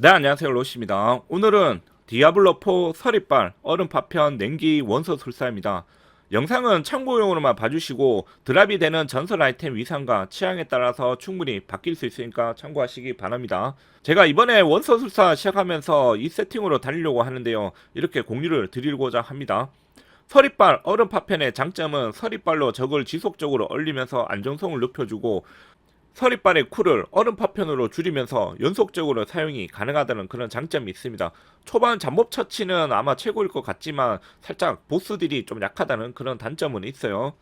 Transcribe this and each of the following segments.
네 안녕하세요. 로시입니다. 오늘은 디아블로4 서리빨 얼음 파편 냉기 원소 술사입니다. 영상은 참고용으로만 봐주시고 드랍이 되는 전설 아이템 위상과 취향에 따라서 충분히 바뀔 수 있으니까 참고하시기 바랍니다. 제가 이번에 원소 술사 시작하면서 이 세팅으로 달리려고 하는데요. 이렇게 공유를 드리고자 합니다. 서리빨 얼음 파편의 장점은 서리빨로 적을 지속적으로 얼리면서 안정성을 높여주고 서리빨의 쿨을 얼음 파편으로 줄이면서 연속적으로 사용이 가능하다는 그런 장점이 있습니다. 초반 잠복 처치는 아마 최고일 것 같지만 살짝 보스들이 좀 약하다는 그런 단점은 있어요.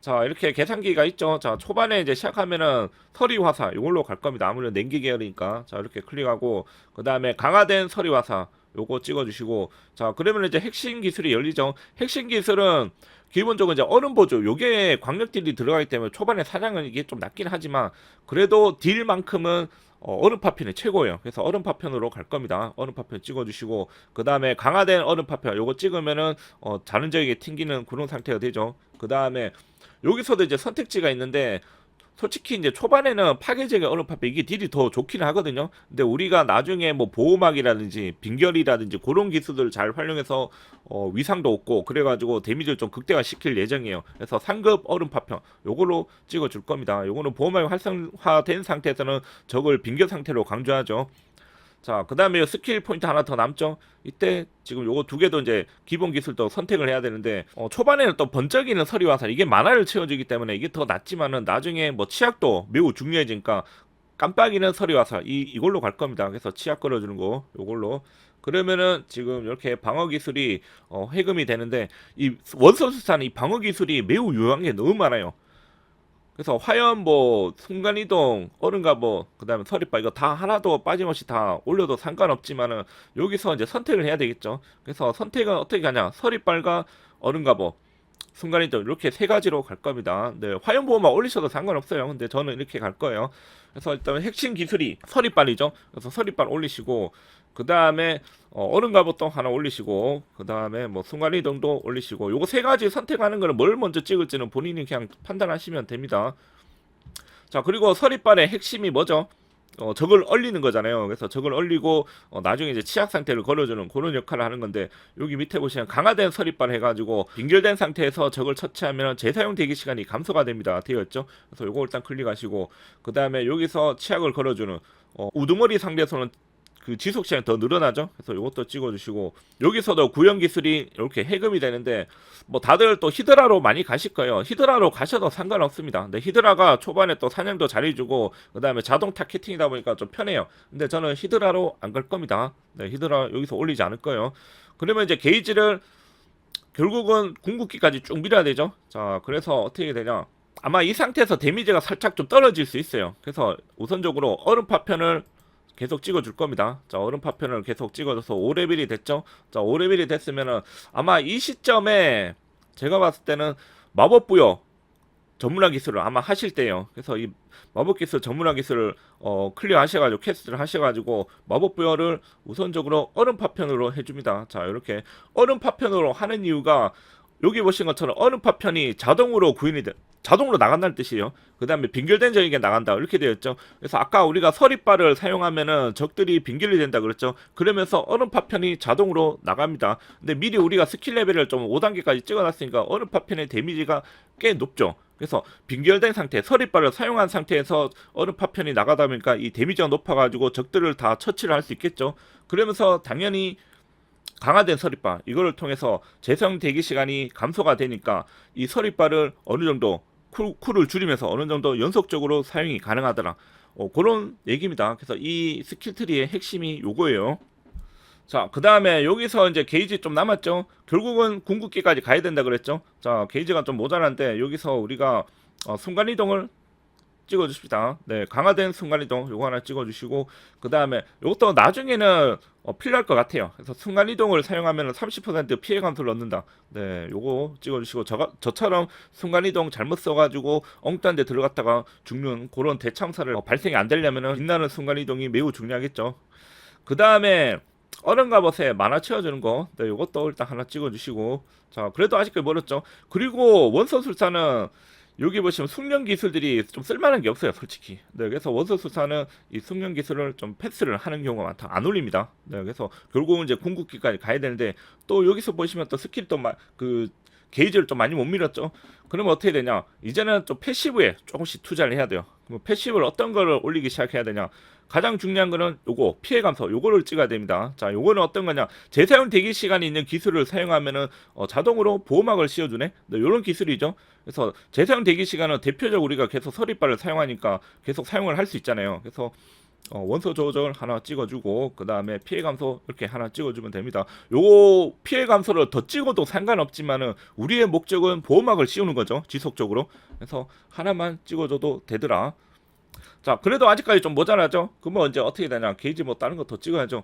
자 이렇게 계산기가 있죠. 자 초반에 이제 시작하면은 서리 화사 이걸로 갈 겁니다. 아무래도 냉기 계열이니까 자 이렇게 클릭하고 그 다음에 강화된 서리 화사 요거 찍어주시고 자 그러면 이제 핵심 기술이 열리죠. 핵심 기술은 기본적으로 이제 얼음 보조 요게 광력 딜이 들어가기 때문에 초반에 사냥은 이게 좀 낮긴 하지만 그래도 딜만큼은 어, 얼음 파편이 최고예요. 그래서 얼음 파편으로 갈 겁니다. 얼음 파편 찍어주시고 그 다음에 강화된 얼음 파편 요거 찍으면은 어, 지역에 튕기는 그런 상태가 되죠. 그 다음에 여기서도 이제 선택지가 있는데 솔직히 이제 초반에는 파괴적인 얼음 파편 이게 딜이 더 좋긴 하거든요. 근데 우리가 나중에 뭐 보호막이라든지 빙결이라든지 그런 기술들을 잘 활용해서 어, 위상도 얻고 그래가지고 데미지를 좀 극대화 시킬 예정이에요. 그래서 상급 얼음 파편 요걸로 찍어줄 겁니다. 요거는 보호막이 활성화된 상태에서는 적을 빙결 상태로 강조하죠. 자, 그 다음에 스킬 포인트 하나 더 남죠? 이때 지금 요거 두 개도 이제 기본 기술도 선택을 해야 되는데, 어, 초반에는 또 번쩍이는 서리화살, 이게 만화를 채워주기 때문에 이게 더 낫지만은 나중에 뭐 치약도 매우 중요해지니까 깜빡이는 서리화살, 이, 이걸로 갈 겁니다. 그래서 치약 걸어주는 거, 요걸로. 그러면은 지금 이렇게 방어 기술이 어, 해금이 되는데, 이 원소수산 이 방어 기술이 매우 유용한 게 너무 많아요. 그래서 화염 뭐 순간 이동 얼음가 뭐 그다음에 서리빨 이거 다 하나도 빠짐없이 다 올려도 상관없지만은 여기서 이제 선택을 해야 되겠죠. 그래서 선택은 어떻게 하냐? 서리빨과 얼음가 뭐 순간 이동 이렇게 세 가지로 갈 겁니다. 네, 화염 보호막 올리셔도 상관없어요. 근데 저는 이렇게 갈 거예요. 그래서 일단 핵심 기술이 서리빨이죠. 그래서 서리빨 올리시고 그 다음에 어, 얼음 갑옷도 하나 올리시고 그 다음에 뭐 순간 이동도 올리시고 요거 세 가지 선택하는 거는 뭘 먼저 찍을지는 본인이 그냥 판단하시면 됩니다. 자 그리고 서리빨의 핵심이 뭐죠? 어, 적을 얼리는 거잖아요. 그래서 적을 얼리고 어, 나중에 이제 치약 상태를 걸어주는 그런 역할을 하는 건데 여기 밑에 보시면 강화된 서리빨 해가지고 빙결된 상태에서 적을 처치하면 재사용 대기 시간이 감소가 됩니다. 되어 있죠. 그래서 요거 일단 클릭하시고 그 다음에 여기서 치약을 걸어주는 어, 우두머리 상대에서는 그 지속 시간이 더 늘어나죠. 그래서 이것도 찍어주시고 여기서도 구형 기술이 이렇게 해금이 되는데 뭐 다들 또 히드라로 많이 가실 거예요. 히드라로 가셔도 상관없습니다. 근데 히드라가 초반에 또 사냥도 잘해주고 그 다음에 자동 타겟팅이다 보니까 좀 편해요. 근데 저는 히드라로 안 갈 겁니다. 네, 히드라 여기서 올리지 않을 거예요. 그러면 이제 게이지를 결국은 궁극기까지 쭉 밀어야 되죠. 자, 그래서 어떻게 되냐? 아마 이 상태에서 데미지가 살짝 좀 떨어질 수 있어요. 그래서 우선적으로 얼음 파편을 계속 찍어줄 겁니다. 자, 얼음 파편을 계속 찍어줘서 5레벨이 됐죠? 자, 5레벨이 됐으면은 아마 이 시점에 제가 봤을 때는 마법 부여 전문화 기술을 아마 하실 때요. 그래서 이 마법 기술 전문화 기술을 어, 클리어 하셔가지고 캐스트를 하셔가지고 마법 부여를 우선적으로 얼음 파편으로 해줍니다. 자, 이렇게 얼음 파편으로 하는 이유가 여기 보신 것처럼 얼음 파편이 자동으로 구현이 돼, 자동으로 나간다는 뜻이에요. 그 다음에 빙결된 적에게 나간다. 이렇게 되어 있죠. 그래서 아까 우리가 서리빨을 사용하면은 적들이 빙결이 된다 그랬죠. 그러면서 얼음 파편이 자동으로 나갑니다. 근데 미리 우리가 스킬 레벨을 좀 5단계까지 찍어놨으니까 얼음 파편의 데미지가 꽤 높죠. 그래서 빙결된 상태, 서리빨을 사용한 상태에서 얼음 파편이 나가다 보니까 이 데미지가 높아가지고 적들을 다 처치를 할 수 있겠죠. 그러면서 당연히 강화된 서리빨 이거를 통해서 재사용 대기 시간이 감소가 되니까 이 서리빨을 어느 정도 쿨, 쿨을 줄이면서 어느 정도 연속적으로 사용이 가능하더라. 어, 그런 얘기입니다. 그래서 이 스킬트리의 핵심이 요거예요. 자, 그 다음에 여기서 이제 게이지 좀 남았죠? 결국은 궁극기까지 가야 된다 그랬죠? 자, 게이지가 좀 모자란데 여기서 우리가 어, 순간이동을 찍어주십니다. 네, 강화된 순간이동 요거 하나 찍어주시고 그 다음에 이것도 나중에는 어, 필요할 것 같아요. 그래서 순간이동을 사용하면 30% 피해 감소를 얻는다. 네, 요거 찍어주시고 저, 저처럼 순간이동 잘못 써가지고 엉뚱한 데 들어갔다가 죽는 그런 대참사를 어, 발생이 안 되려면 빛나는 순간이동이 매우 중요하겠죠. 그 다음에 얼음 갑옷에 만화 채워주는 거, 네, 요것도 일단 하나 찍어주시고, 자, 그래도 아직까지 멀었죠. 그리고 원서술사는 여기 보시면 숙련 기술들이 좀 쓸만한 게 없어요, 솔직히. 네, 그래서 원소수사는 이 숙련 기술을 좀 패스를 하는 경우가 많다. 안 올립니다. 네, 그래서 결국은 이제 궁극기까지 가야 되는데 또 여기서 보시면 또 스킬 또그 게이지를 좀 많이 못 밀었죠. 그러면 어떻게 되냐? 이제는 좀 패시브에 조금씩 투자를 해야 돼요. 그럼 패시브를 어떤 거를 올리기 시작해야 되냐? 가장 중요한 거는 요거 피해 감소 요거를 찍어야 됩니다. 자, 요거는 어떤 거냐? 재사용 대기 시간이 있는 기술을 사용하면은 어, 자동으로 보호막을 씌워주네. 네, 요런 기술이죠. 그래서 재사용 대기 시간은 대표적으로 우리가 계속 서리발을 사용하니까 계속 사용을 할 수 있잖아요. 그래서 어, 원소 조절 하나 찍어주고 그 다음에 피해 감소 이렇게 하나 찍어주면 됩니다. 요 피해 감소를 더 찍어도 상관없지만은 우리의 목적은 보호막을 씌우는 거죠. 지속적으로. 그래서 하나만 찍어줘도 되더라. 자, 그래도 아직까지 좀 모자라죠? 그러면 이제 어떻게 되냐? 게이지 뭐 다른 거 더 찍어야죠.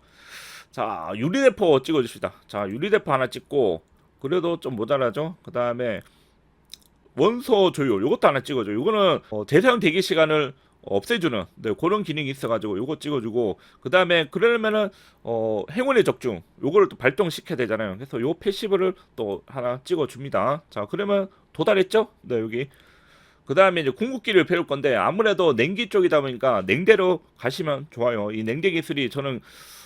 자, 유리대포 찍어줍시다. 자, 유리대포 하나 찍고, 그래도 좀 모자라죠? 그 다음에 원소 조율, 요것도 하나 찍어줘. 요거는 어, 재사용 대기 시간을 없애주는 네, 그런 기능이 있어가지고 요거 찍어주고 그 다음에 그러면은 어, 행운의 적중 요거를 또 발동시켜야 되잖아요. 그래서 요 패시브를 또 하나 찍어줍니다. 자 그러면 도달했죠? 네 여기 그 다음에 이제 궁극기를 배울 건데 아무래도 냉기 쪽이다 보니까 냉대로 가시면 좋아요. 이 냉대 기술이 저는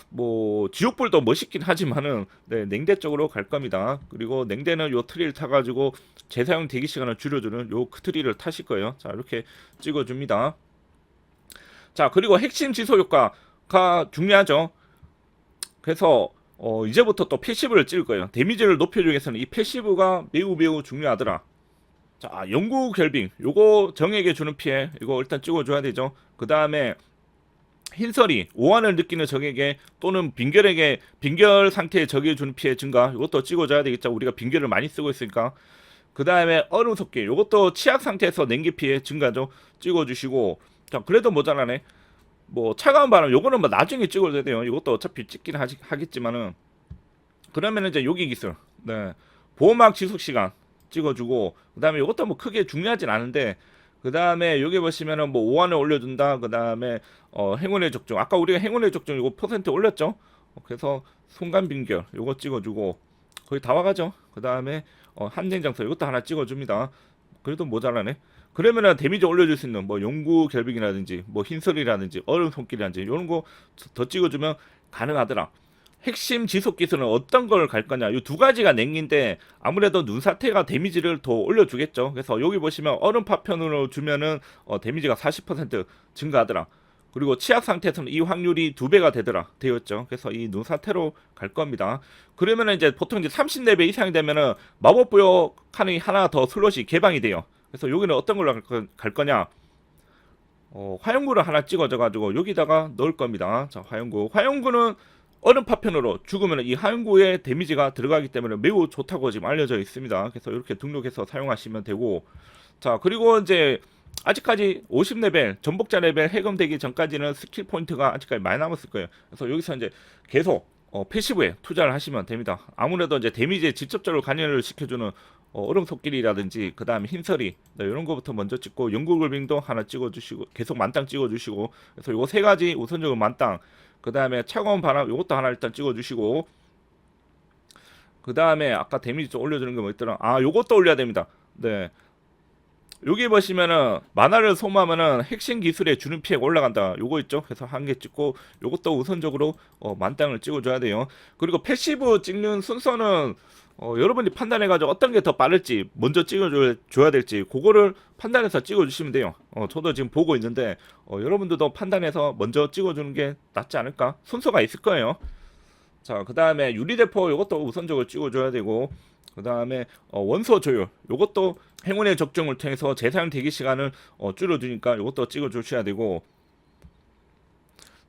뭐 지옥불도 멋있긴 하지만은 네, 냉대 쪽으로 갈 겁니다. 그리고 냉대는 요 트리를 타가지고 재사용 대기 시간을 줄여주는 요 트리를 타실 거예요. 자 이렇게 찍어줍니다. 자 그리고 핵심 지속 효과가 중요하죠. 그래서 어, 이제부터 또 패시브를 찍을 거예요. 데미지를 높여주기 위해서는 이 패시브가 매우 매우 중요하더라. 자, 영구 결빙. 요거 정에게 주는 피해. 이거 일단 찍어줘야 되죠. 그 다음에 흰설이 오한을 느끼는 적에게 또는 빈결에게 빈결 상태의 적에게 주는 피해 증가. 이것도 찍어줘야 되겠죠. 우리가 빈결을 많이 쓰고 있으니까. 그 다음에 얼음 섭기. 요것도 치약 상태에서 냉기 피해 증가죠. 찍어주시고. 자, 그래도 모자라네. 뭐 차가운 바람 요거는 뭐 나중에 찍어줘야 돼요. 이것도 어차피 찍긴 하지, 하겠지만은 그러면 이제 여기 기술. 네. 보호막 지속 시간 찍어주고 그다음에 이것도 뭐 크게 중요하진 않은데 그다음에 여기 보시면은 뭐 5원을 올려준다 그다음에 어 행운의 적중 아까 우리가 행운의 적중 이거 퍼센트 올렸죠 어, 그래서 순간 빈결 요거 찍어주고 거의 다 와가죠 그다음에 어 한den장서 이것도 하나 찍어줍니다 그래도 모자라네 그러면은 데미지 올려줄 수 있는 뭐 용구 결빙이라든지 뭐 흰설이라든지 얼음 손길이라든지 이런 거 더 찍어주면 가능하더라 핵심 지속 기술은 어떤 걸 갈 거냐? 이 두 가지가 냉기인데 아무래도 눈사태가 데미지를 더 올려주겠죠. 그래서 여기 보시면 얼음 파편으로 주면은 어, 데미지가 40% 증가하더라. 그리고 치약 상태에서는 이 확률이 두 배가 되더라 되었죠. 그래서 이 눈사태로 갈 겁니다. 그러면은 이제 보통 이제 30레벨 이상이 되면은 마법 부여 칸이 하나 더 슬롯이 개방이 돼요. 그래서 여기는 어떤 걸로 갈, 거냐? 어, 화용구를 하나 찍어줘 가지고 여기다가 넣을 겁니다. 자, 화용구. 화용구는 얼음 파편으로 죽으면 이 하용구에 데미지가 들어가기 때문에 매우 좋다고 지금 알려져 있습니다. 그래서 이렇게 등록해서 사용하시면 되고 자 그리고 이제 아직까지 50레벨 전복자 레벨 해금되기 전까지는 스킬 포인트가 아직까지 많이 남았을 거예요. 그래서 여기서 이제 계속 어, 패시브에 투자를 하시면 됩니다. 아무래도 이제 데미지에 직접적으로 관여를 시켜주는 어, 얼음 속길이라든지 그 다음에 흰설이 네, 이런 거부터 먼저 찍고 연구글빙도 하나 찍어주시고 계속 만땅 찍어주시고 그래서 요거 세 가지 우선적으로 만땅 그 다음에 차가운 바람 요것도 하나 일단 찍어주시고 그 다음에 아까 데미지 좀 올려주는 게 뭐 있더라 아 요것도 올려야 됩니다 네 여기 보시면은 만화를 소모하면은 핵심 기술에 주는 피해가 올라간다 요거 있죠 그래서 한 개 찍고 요것도 우선적으로 어, 만땅을 찍어줘야 돼요 그리고 패시브 찍는 순서는 어, 여러분이 판단해가지고 어떤 게 더 빠를지 먼저 찍어줘야 될지 그거를 판단해서 찍어주시면 돼요. 어, 저도 지금 보고 있는데 어, 여러분들도 판단해서 먼저 찍어주는 게 낫지 않을까? 순서가 있을 거예요. 자, 그 다음에 유리대포 이것도 우선적으로 찍어줘야 되고 그 다음에 어, 원소 조율. 이것도 행운의 적중을 통해서 재사용 대기 시간을 어, 줄여주니까 이것도 찍어 주셔야 되고.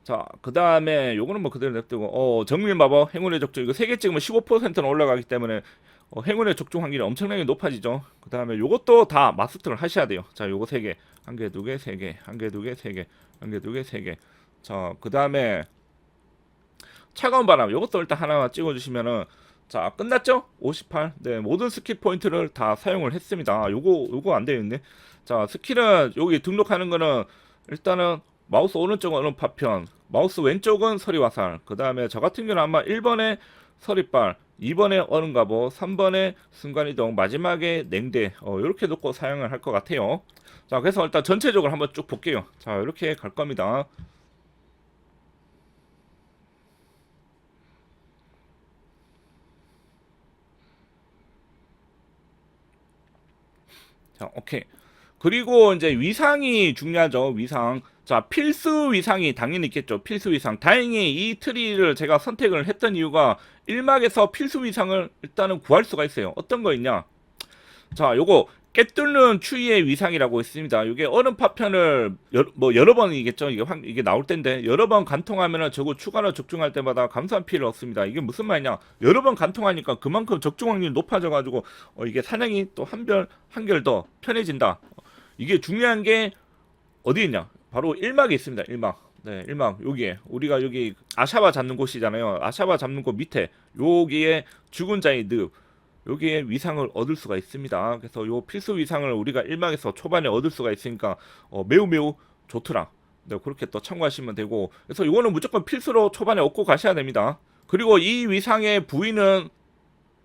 자, 그 다음에 요거는 뭐 그대로 냅두고 어, 정밀 마법 행운의 적중 이거 세 개 찍으면 15%는 올라가기 때문에 어, 행운의 적중 확률이 엄청나게 높아지죠. 그 다음에 요것도 다 마스터를 하셔야 돼요. 자, 요거 세 개, 한 개, 두 개, 세 개, 한 개, 두 개, 세 개, 한 개, 두 개, 세 개. 자, 그 다음에 차가운 바람. 요것도 일단 하나 찍어주시면은 자 끝났죠? 58. 네 모든 스킬 포인트를 다 사용을 했습니다. 아, 요거 요거 안 되겠네. 자 스킬은 여기 등록하는 거는 일단은 마우스 오른쪽은 파편, 마우스 왼쪽은 서리 화살. 그 다음에 저 같은 경우는 아마 1번에 서리빨, 2번에 얼음 갑옷, 3번에 순간이동, 마지막에 냉대 어, 이렇게 놓고 사용을 할 것 같아요. 자 그래서 일단 전체적으로 한번 쭉 볼게요. 자 이렇게 갈 겁니다. 자 오케이. 그리고 이제 위상이 중요하죠. 위상. 자, 필수 위상이 당연히 있겠죠. 필수 위상. 다행히 이 트리를 제가 선택을 했던 이유가 1막에서 필수 위상을 일단은 구할 수가 있어요. 어떤 거 있냐? 자, 요거 깨뚫는 추위의 위상이라고 있습니다. 이게 얼음 파편을 여, 뭐 여러 번이겠죠. 이게 확, 이게 나올 텐데 여러 번 간통하면은 저거 추가로 적중할 때마다 감소한 피해를 얻습니다. 이게 무슨 말이냐? 여러 번 간통하니까 그만큼 적중 확률이 높아져 가지고 어, 이게 사냥이 또 한별 한결 더 편해진다. 이게 중요한 게 어디 있냐? 바로 1막에 있습니다. 1막. 네, 1막. 여기에 우리가 여기 아샤바 잡는 곳이잖아요. 아샤바 잡는 곳 밑에 여기에 죽은 자의 늪 여기에 위상을 얻을 수가 있습니다. 그래서 요 필수 위상을 우리가 1막에서 초반에 얻을 수가 있으니까 어, 매우 매우 좋더라. 네, 그렇게 또 참고하시면 되고 그래서 이거는 무조건 필수로 초반에 얻고 가셔야 됩니다. 그리고 이 위상의 부위는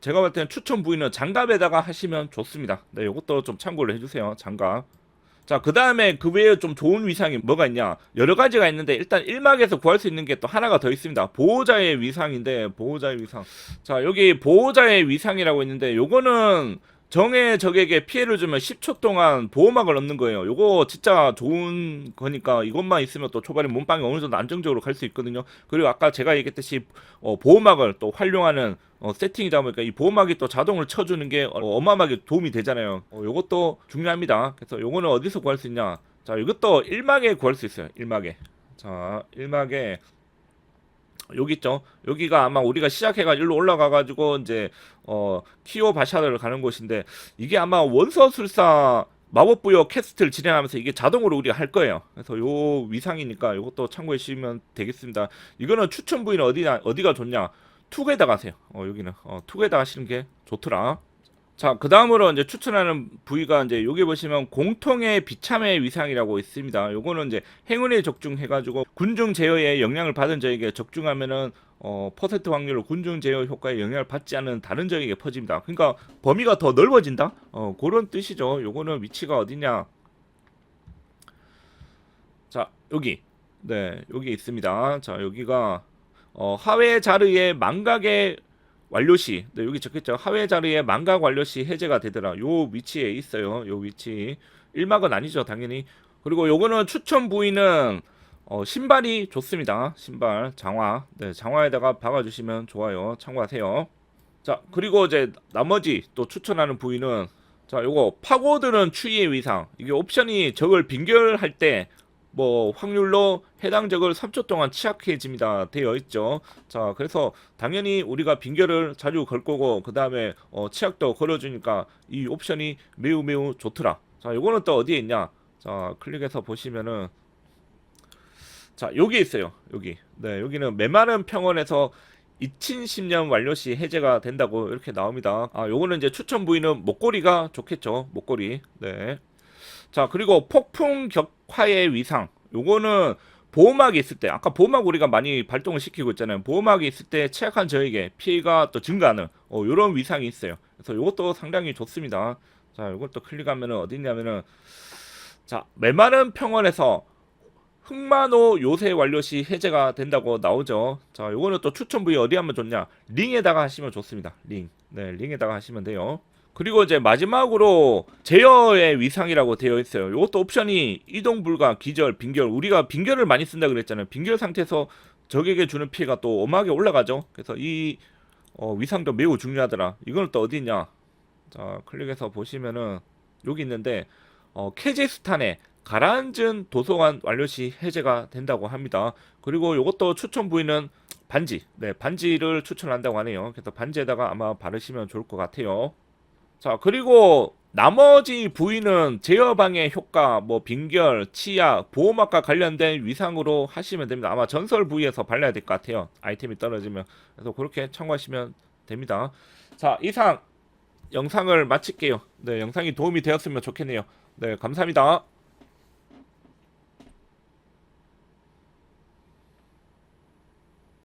제가 볼 때는 추천 부위는 장갑에다가 하시면 좋습니다. 네, 이것도 좀 참고를 해주세요. 장갑. 자, 그 다음에 그 외에 좀 좋은 위상이 뭐가 있냐? 여러 가지가 있는데 일단 1막에서 구할 수 있는 게 또 하나가 더 있습니다. 보호자의 위상인데 보호자의 위상. 자, 여기 보호자의 위상이라고 있는데 요거는 정의 적에게 피해를 주면 10초 동안 보호막을 얻는 거예요. 요거 진짜 좋은 거니까 이것만 있으면 또 초반에 몸빵이 어느 정도 안정적으로 갈 수 있거든요. 그리고 아까 제가 얘기했듯이 어, 보호막을 또 활용하는 어, 세팅이다 보니까 이 보호막이 또 자동을 쳐주는 게 어, 어마어마하게 도움이 되잖아요. 어, 요것도 중요합니다. 그래서 요거는 어디서 구할 수 있냐? 자, 이것도 1막에 구할 수 있어요. 1막에. 자, 1막에 여기 있죠. 여기가 아마 우리가 시작해가 일로 올라가가지고 이제 어 키오 바샤를 가는 곳인데 이게 아마 원서술사 마법부여 캐스트를 진행하면서 이게 자동으로 우리가 할 거예요. 그래서 요 위상이니까 이것도 참고해 주시면 되겠습니다. 이거는 추천 부위는 어디나 어디가 좋냐? 투게다 가세요. 어 여기는 어 투게다 하시는 게 좋더라. 자, 그 다음으로 이제 추천하는 부위가 이제 여기 보시면 공통의 비참의 위상이라고 있습니다. 요거는 이제 행운에 적중해가지고 군중 제어에 영향을 받은 적에게 적중하면은 어, 퍼센트 확률로 군중 제어 효과에 영향을 받지 않은 다른 적에게 퍼집니다. 그러니까 범위가 더 넓어진다? 어, 그런 뜻이죠. 요거는 위치가 어디냐? 자, 여기. 네, 여기 있습니다. 자, 여기가 어, 하회 자르의 망각의 완료 시, 네, 여기 적혔죠. 하회 자리에 망각 완료 시 해제가 되더라. 요 위치에 있어요. 요 위치. 1막은 아니죠, 당연히. 그리고 요거는 추천 부위는 어, 신발이 좋습니다. 신발, 장화. 네, 장화에다가 박아주시면 좋아요. 참고하세요. 자, 그리고 이제 나머지 또 추천하는 부위는 자, 요거 파고드는 추위의 위상. 이게 옵션이 적을 빙결할 때 뭐 확률로 해당 적을 3초 동안 취약해집니다 되어 있죠. 자, 그래서 당연히 우리가 빙결을 자주 걸 거고 그 다음에 어, 치약도 걸어주니까 이 옵션이 매우 매우 좋더라. 자, 요거는 또 어디에 있냐? 자, 클릭해서 보시면은 자, 여기 있어요. 여기. 네, 여기는 메마른 평원에서 2010년 완료 시 해제가 된다고 이렇게 나옵니다. 아, 요거는 이제 추천 부위는 목걸이가 좋겠죠. 목걸이. 네. 자, 그리고 폭풍 격화의 위상. 요거는 보호막이 있을 때, 아까 보호막 우리가 많이 발동을 시키고 있잖아요. 보호막이 있을 때 취약한 저에게 피해가 또 증가하는, 어, 요런 위상이 있어요. 그래서 요것도 상당히 좋습니다. 자, 요것도 클릭하면은 어디냐면은, 자, 메마른 평원에서 흑마노 요새 완료 시 해제가 된다고 나오죠. 자, 요거는 또 추천 부위 어디 하면 좋냐? 링에다가 하시면 좋습니다. 링. 네, 링에다가 하시면 돼요. 그리고 이제 마지막으로 제어의 위상이라고 되어 있어요. 이것도 옵션이 이동 불가, 기절, 빙결. 우리가 빙결을 많이 쓴다 그랬잖아요. 빙결 상태에서 적에게 주는 피해가 또 어마하게 올라가죠. 그래서 이 어, 위상도 매우 중요하더라. 이거는 또 어디 있냐? 자, 클릭해서 보시면은 여기 있는데 어, 케제스탄에 가라앉은 도서관 완료 시 해제가 된다고 합니다. 그리고 이것도 추천 부위는 반지. 네, 반지를 추천한다고 하네요. 그래서 반지에다가 아마 바르시면 좋을 것 같아요. 자, 그리고 나머지 부위는 제어방의 효과, 뭐 빙결, 치약, 보호막과 관련된 위상으로 하시면 됩니다. 아마 전설 부위에서 발라야 될 것 같아요. 아이템이 떨어지면. 그래서 그렇게 참고하시면 됩니다. 자, 이상 영상을 마칠게요. 네, 영상이 도움이 되었으면 좋겠네요. 네, 감사합니다.